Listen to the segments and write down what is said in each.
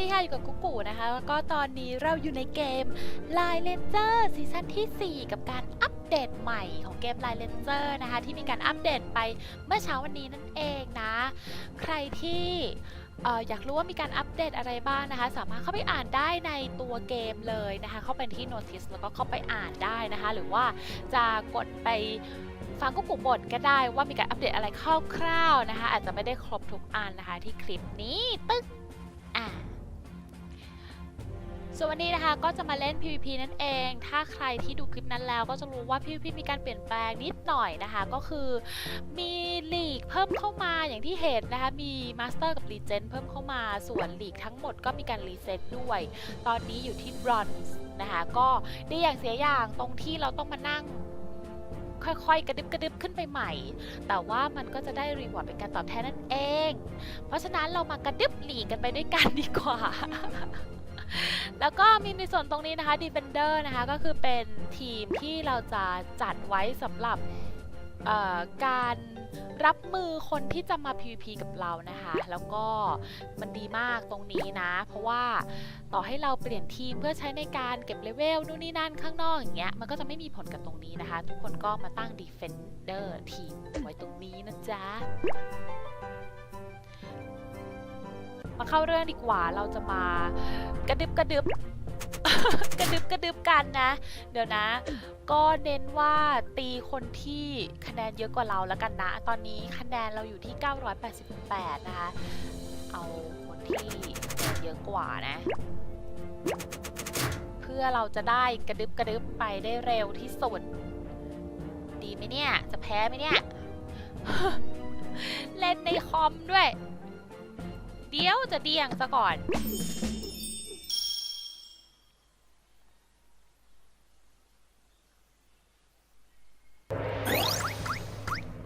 ดีค่ะอยู่กับกุ๊กกูนะคะ แล้วก็ตอนนี้เราอยู่ในเกม Line Ranger ซีซั่นที่ 4 กับการอัปเดตใหม่ของเกม Line Ranger นะคะ ที่มีการอัปเดตไปเมื่อเช้าวันนี้นั่นเองนะ ใครที่อยากรู้ว่ามีการอัปเดตอะไรบ้างนะคะ สามารถเข้าไปอ่านได้ในตัวเกมเลยนะคะ เข้าไปที่ Notice แล้วก็เข้าไปอ่านได้นะคะ หรือว่าจะกดไปฟังกุ๊กกูบ่นก็ได้ว่ามีการอัปเดตอะไรคร่าวๆนะคะ อาจจะไม่ได้ครบทุกอันนะคะที่คลิปนี้ตึ๊กอ่า ส่วนวันนี้นะคะก็จะมาเล่น PVP นั่นเอง ถ้าใครที่ดูคลิปนั้นแล้วก็จะรู้ว่า PVP มีการเปลี่ยนแปลงนิดหน่อยนะคะ ก็คือมีลีกเพิ่มเข้ามาอย่างที่เห็นนะคะ มีมาสเตอร์กับรีเจนเพิ่มเข้ามา ส่วนลีกทั้งหมดก็มีการรีเซ็ตด้วย ตอนนี้อยู่ที่บรอนซ์นะคะก็ดีอย่างเสียอย่างตรงที่เราต้องมานั่งค่อยๆ กระดึบกระดึบขึ้นไปใหม่ แต่ว่ามันก็จะได้รีวอร์ดเป็นการตอบแทนนั่นเอง เพราะฉะนั้นเรามากระดึบหลีกกันไปด้วยกันดีกว่า แล้วก็มีในส่วนตรงนี้นะคะ Defender นะคะก็คือเป็นทีมที่เราจะจัดไว้สำหรับการรับมือคนที่จะมา PVP กับเรานะคะ แล้วก็มันดีมากตรงนี้นะ เพราะว่าต่อให้เราเปลี่ยนทีมเพื่อใช้ในการเก็บเลเวลนู่นนี่นั่นข้างนอกอย่างเงี้ย มันก็จะไม่มีผลกับตรงนี้นะคะ ทุกคนก็มาตั้ง Defender ทีมไว้ตรงนี้นะจ๊ะ มาเข้าเรื่องดีกว่าเราจะมากระดึบกระดึบกระดึบกระดึบกันนะ เดี๋ยวนะ ก็เน้นว่าตีคนที่คะแนนเยอะกว่าเราแล้วกันนะ ตอนนี้คะแนนเราอยู่ที่ 988 นะคะ เอาคนที่เยอะกว่านะ เพื่อเราจะได้กระดึบกระดึบไปได้เร็วที่สุด ดีไหมเนี่ย จะแพ้ไหมเนี่ย เล่นในคอมด้วย เดี๋ยวจะเดี่ยงซะก่อน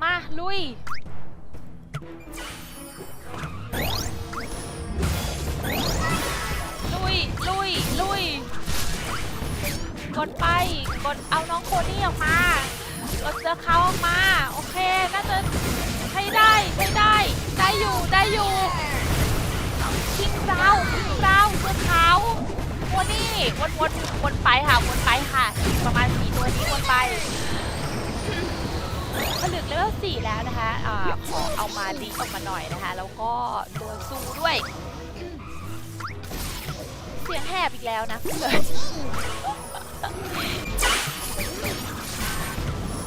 มา ลุยลุยลุยลุยกดไปกดเอาน้องโคนี่ออกมากดเจอเขาออกมา โอเค น่าจะใช้ได้ ใช้ได้ ได้อยู่ได้ ตัวขาวนนี่วนวนวนไปค่ะวนไปค่ะประมาณสี่ตัวนี้วนไปผลึกเลเวลสี่แล้วนะคะอ่าขอเอามาดีออกมาหน่อยนะคะ แล้วก็ตัวซูด้วย เสียงแหบอีกแล้วนะพูดเลย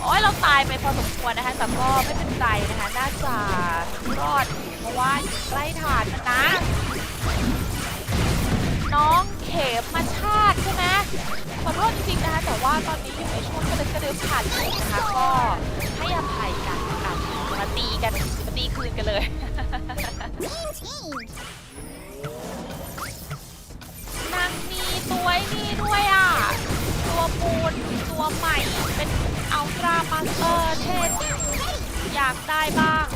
โอ้ยเราตายไปพอสมควรนะคะ แต่ก็ไม่เป็นไรนะคะ น่าจะรอด เพราะว่าอยู่ใกล้ฐานนะ น้องเขมมาชาติใช่ไหมขอโทษจริงๆนะคะ แต่ว่าตอนนี้อยู่ในช่วงกระดึบกระดึบผ่านอยู่นะคะก็ให้อภัยกันกันมาตีกันมาตีคืนกันเลยนางมีตัวนี่ด้วยอะ ตัวปูนตัวใหม่ เป็นอัลตร้ามาสเตอร์เท่จริงอยากได้บ้าง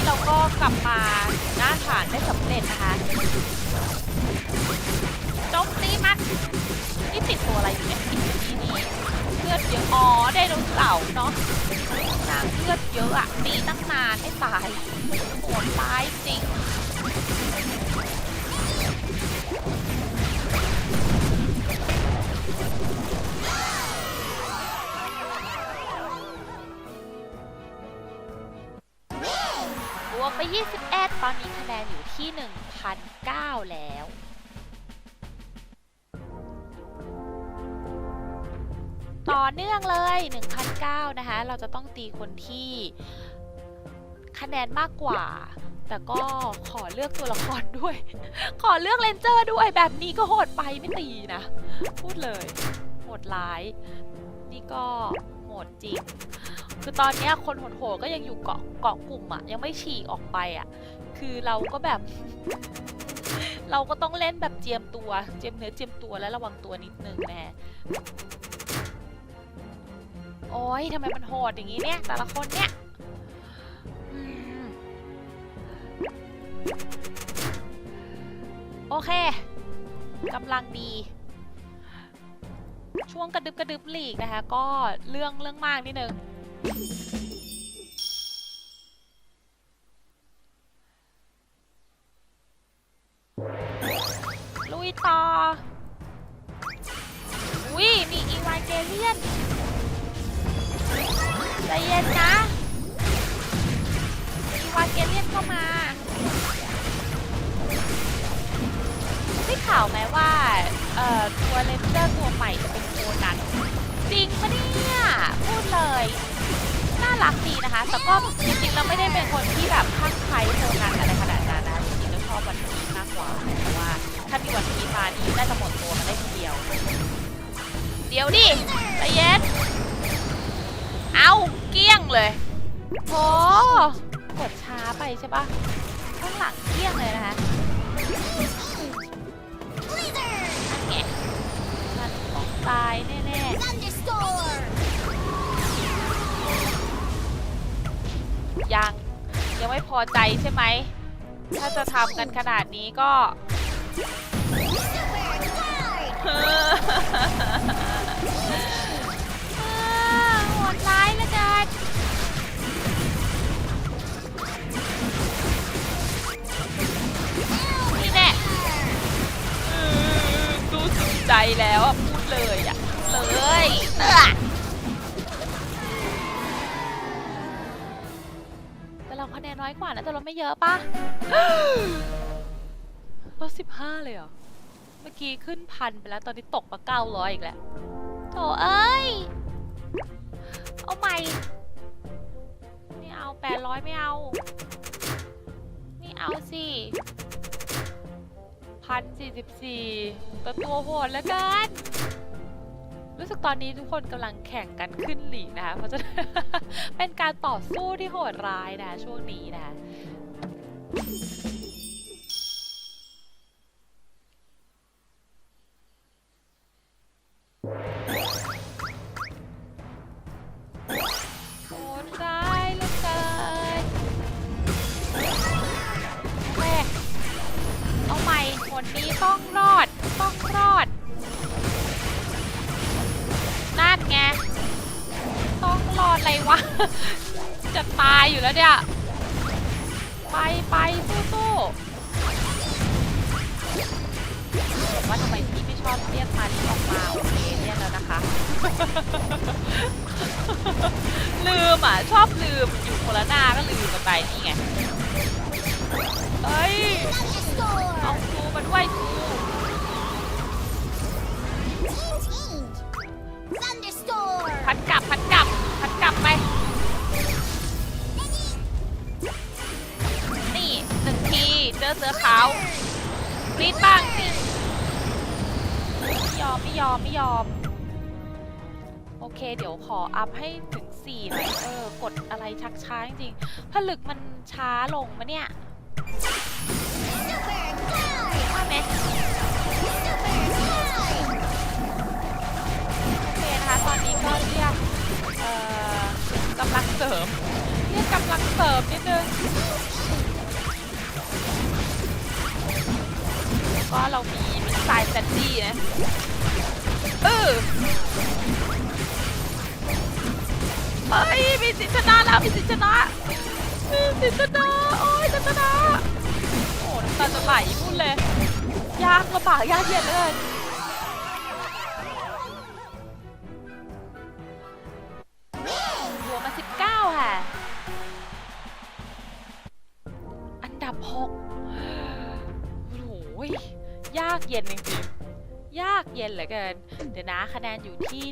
นี้เราก็กลับมาหน้าฐานได้สำเร็จนะคะโจมตีมันนี่ติดตัวอะไรอยู่เนี่ยติดที่นี่เลือดเยอะอ๋อได้โดนเสาเนาะนางเลือดเยอะอะตีตั้งนานไม่ตายโหดร้ายจริง ที่ 1,009 แล้ว ต่อเนื่องเลย1,009นะคะ เราจะต้องตีคนที่คะแนนมากกว่า แต่ก็ขอเลือกตัวละครด้วย ขอเลือกเลนเจอร์ด้วยแบบนี้ก็โหดไปไม่ตีนะ พูดเลย โหดร้าย นี่ก็โหดจริงคือตอนนี้คนโหดๆก็ยังอยู่เกาะเกาะกลุ่มอะยังไม่ฉีกออกไปอะ คือเราก็แบบ เราก็ต้องเล่นแบบเจียมตัว เจียมเนื้อเจียมตัวและระวังตัวนิดนึงแม่โอ้ยทำไมมันโหดอย่างนี้เนี่ย แต่ละคนเนี่ยโอเคกำลังดี ช่วงกระดึบกระดึบหลีกนะคะ ก็เรื่องเรื่องมากนิดนึง ใจเย็นนะมีวาเกเลียนเข้ามา ได้ข่าวไหมว่า เอ่อ ตัวเลนเจอร์ตัวใหม่จะเป็นโคนันจริงปะเนี่ย พูดเลย น่ารักดีนะคะ แต่ก็จริงๆเราไม่ได้เป็นคนที่แบบข้างใครโคนันอะไรขนาดนั้นนะ จริงๆเราชอบวันพีมากกว่าเพราะว่า ถ้ามีวันพีมานี่น่าจะหมดตัวมันได้ทีเดียว เดี๋ยวดิใจเย็นเอา เลย โอ้กดช้าไปใช่ปะข้างหลังเกลี้ยงเลยนะคะนั่นไงมันต้องตายแน่ๆยังยังไม่พอใจใช่ไหม ถ้าจะทำกันขนาดนี้ก็ ใจแล้วอะพูดเลยอะเลยเออแต่เราคะแนนน้อยกว่านะแต่เราไม่เยอะปะ ลดสิบห้าเลยเหรอ เมื่อกี้ขึ้นพันไปแล้ว ตอนนี้ตกมาเก้าร้อยอีกแล้วโถเอ้ย เอาใหม่ ไม่เอาแปดร้อยไม่เอานี่เอาสิ พันสี่สิบสี่ตัวตัวโหดแล้วกัน รู้สึกตอนนี้ทุกคนกำลังแข่งกันขึ้นหลีกนะคะ เพราะฉะนั้นเป็นการต่อสู้ที่โหดร้ายนะช่วงนี้นะ ต้องรอด ต้องรอด นั่นไง ต้องรอดอะไรวะ จะตายอยู่แล้วเนี่ย ไปไปสู้สู้ว่าทำไมพี่ไม่ชอบเรียกมันออกมาโอเคเรียกแล้วนะคะ ลืมอะ ชอบลืมอยู่คนละหน้าก็ลืมกันไปนี่ไง เอ้ยเอาครูมาด้วยครูพัดกลับพัดกลับพัดกลับไป นี่หนึ่งทีเจอเสือขาวรีดบ้างสิไม่ยอมไม่ยอมไม่ยอม โอเค เดี๋ยวขออัพให้ถึง4หน่อยเออกดอะไรชักช้าจริงๆผลึกมันช้าลงมะเนี่ย ไหมโอเคนะคะตอนนี้ก็เรียกเอ่อกำลังเสริมเรียกกำลังเสริมนิดนึงก็เรามีมิสไซล์แซนดี้นะเออเฮ้ยมีสิทธิ์ชนะแล้วมีสิทธิ์ชนะมีสิทธิ์ชนะโอ้ยจะชนะโอ้น้ำตาจะไหลพูดเลย ยากลำบากยากเย็นเลยรวมมา19ค่ะ อันดับ6โอ้โหยยากเย็นจริงๆยากเย็นเหลือเกิน เดี๋ยวนะคะแนนอยู่ที่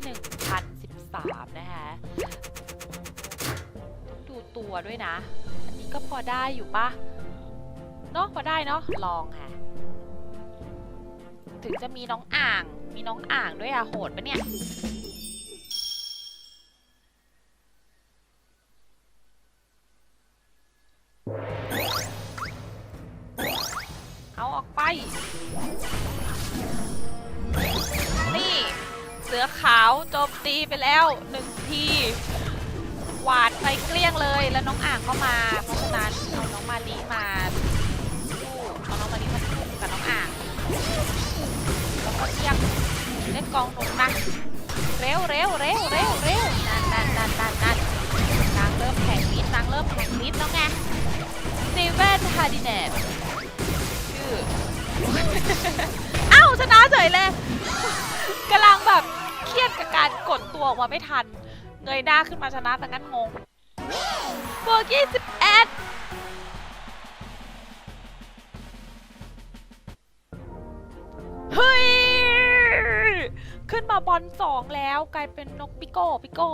1,013นะคะต้องดูตัวด้วยนะ อันนี้ก็พอได้อยู่ปะเนาะพอได้เนาะลองค่ะ ถึงจะมีน้องอ่าง มีน้องอ่างด้วยอะโหดปะเนี่ย เอาออกไป นี่ เสือขาวโจมตีไปแล้วหนึ่งทีหวาดไปเกลี้ยงเลย แล้วน้องอ่างก็มา เพราะฉะนั้นเอาน้องมาลีมาสู้เอาน้องมาลีมาสู้กับน้องอ่าง แล้วก็เรียกเล่นกองหนุนมาเร็วเร็วเร็วเร็วเร็วนั่นนั่นนั่นนั่นนั่นนางเริ่มแข่งนิดนางเริ่มแข่งนิดแล้วไงสตีเวนฮาร์ดิเนตชื่อเอ้าชนะเฉยเลยกำลังแบบเครียดกับการกดตัวออกมาไม่ทัน เงยหน้าขึ้นมาชนะแต่งั้นงงบวกยี่สิบเอ็ด เฮ้ย ขึ้นมาบอลสองแล้วกลายเป็นนกปิโก้ปิโก้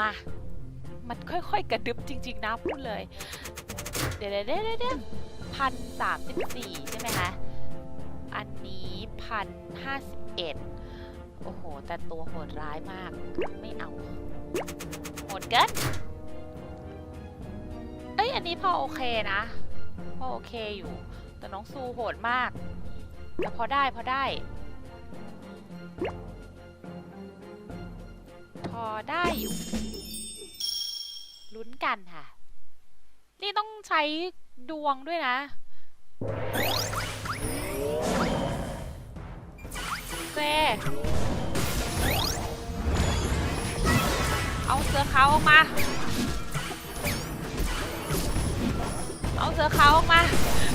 มา มันค่อยๆ กระดึบจริง ๆ นะพูดเลย เดี๋ยวเดี๋ยวเดี๋ยวเดี๋ยพันสามสิบสี่ใช่ไหมคะ อันนี้พันห้าสิบเอ็ดโอ้โห แต่ตัวโหดร้ายมาก ไม่เอา โหดเกินเอ้ย อันนี้พอโอเคนะ พอโอเคอยู่ แต่น้องซูโหดมาก พอได้พอได้ พอได้อยู่ ลุ้นกันค่ะ นี่ต้องใช้ดวงด้วยนะเซเอาเสือขาวออกมา เอาเสือขาวออกมา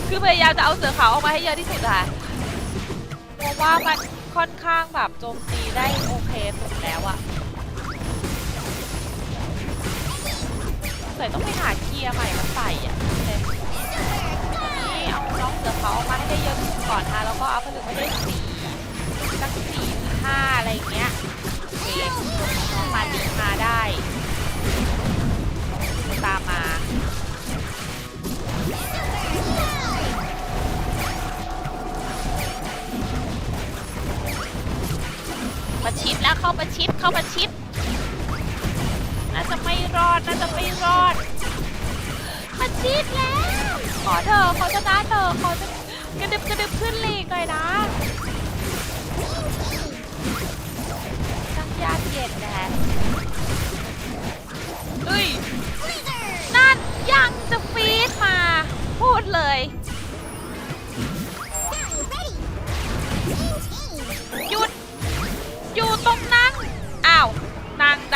คือพยายามจะเอาเสือขาวออกมาให้เยอะที่สุดค่ะ เพราะว่ามันค่อนข้างแบบโจมตีได้โอเคสุดแล้วอะใส่ต้องไปหาเกียร์ใหม่มาใส่อะเลยนี่เอาน้องเสือขาออกมาให้ได้เยอะที่สุดก่อนค่ะแล้วก็เอาผลึกให้ได้สี่สักสี่ห้าอะไรเงี้ยเคน้องมาดีมาได้ตามมา ประชิดแล้วเข้าประชิดเข้าประชิดน่าจะไม่รอดน่าจะไม่รอดประชิดแล้วขอเธอะขอชนะเธอะขอจะกระดึบกระดึบขึ้นลีกหน่อยนะตั้งยาเย็นนะฮะเฮ้ยนั่นยังจะฟีดมาพูดเลย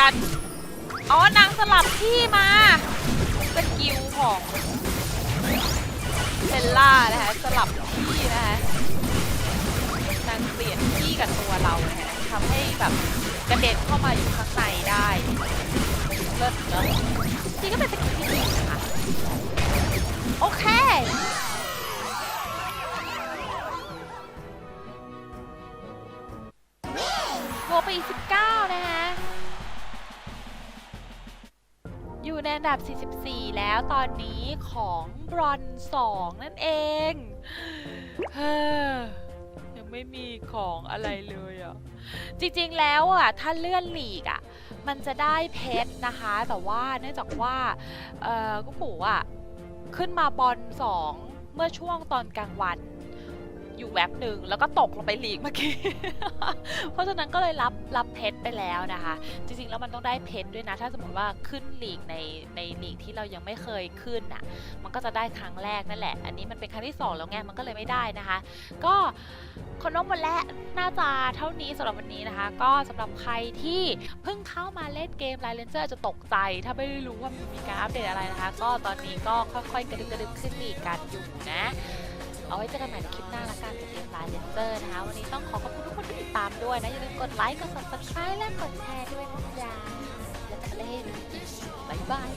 ดัน อ๋อนางสลับที่มาสกิลของเบลล่านะคะสลับที่นะคะนางเปลี่ยนที่กับตัวเรานะคะทำให้แบบกระเด็นเข้ามาอยู่ข้างในได้เลิศเนอะจริงก็เป็นสกิลที่ดีนะคะโอเคบวกไปอีก19 นะคะ อยู่ในอันดับ 44 แล้วตอนนี้ของบรอน2นั่นเองเฮ้อยังไม่มีของอะไรเลยอะ จริงๆแล้วอะ ถ้าเลื่อนหลีกอะ มันจะได้เพชรนะคะ แต่ว่าเนื่องจากว่า เออกุปู่อะ ขึ้นมาบอล2เมื่อช่วงตอนกลางวัน อยู่แวบหนึ่งแล้วก็ตกลงไปหลีกเมื่อกี้ เพราะฉะนั้นก็เลยรับรับเพชรไปแล้วนะคะ จริงๆแล้วมันต้องได้เพชรด้วยนะ ถ้าสมมติว่าขึ้นหลีกในในหลีกที่เรายังไม่เคยขึ้นอะ มันก็จะได้ครั้งแรกนั่นแหละ อันนี้มันเป็นครั้งที่สองแล้วไง มันก็เลยไม่ได้นะคะ ก็คนน้องหมดแล้วน่าจะเท่านี้สำหรับวันนี้นะคะ ก็สำหรับใครที่เพิ่งเข้ามาเล่นเกมไลเลนเจอร์จะตกใจ ถ้าไม่รู้ว่ามันมีการอัปเดตอะไรนะคะ ก็ตอนนี้ก็ค่อยๆกระดึบกระดึบขึ้นหลีกกันอยู่นะ เอาไว้เจอกันใหม่ในคลิปหน้าละกันกับเกมไลน์เลนเซอร์นะคะ วันนี้ต้องขอขอบคุณทุกคนที่ติดตามด้วยนะ อย่าลืมกดไลค์ กด subscribe และกดแชร์ด้วยนะจ๊ะแล้วจะเล่นบ๊ายบาย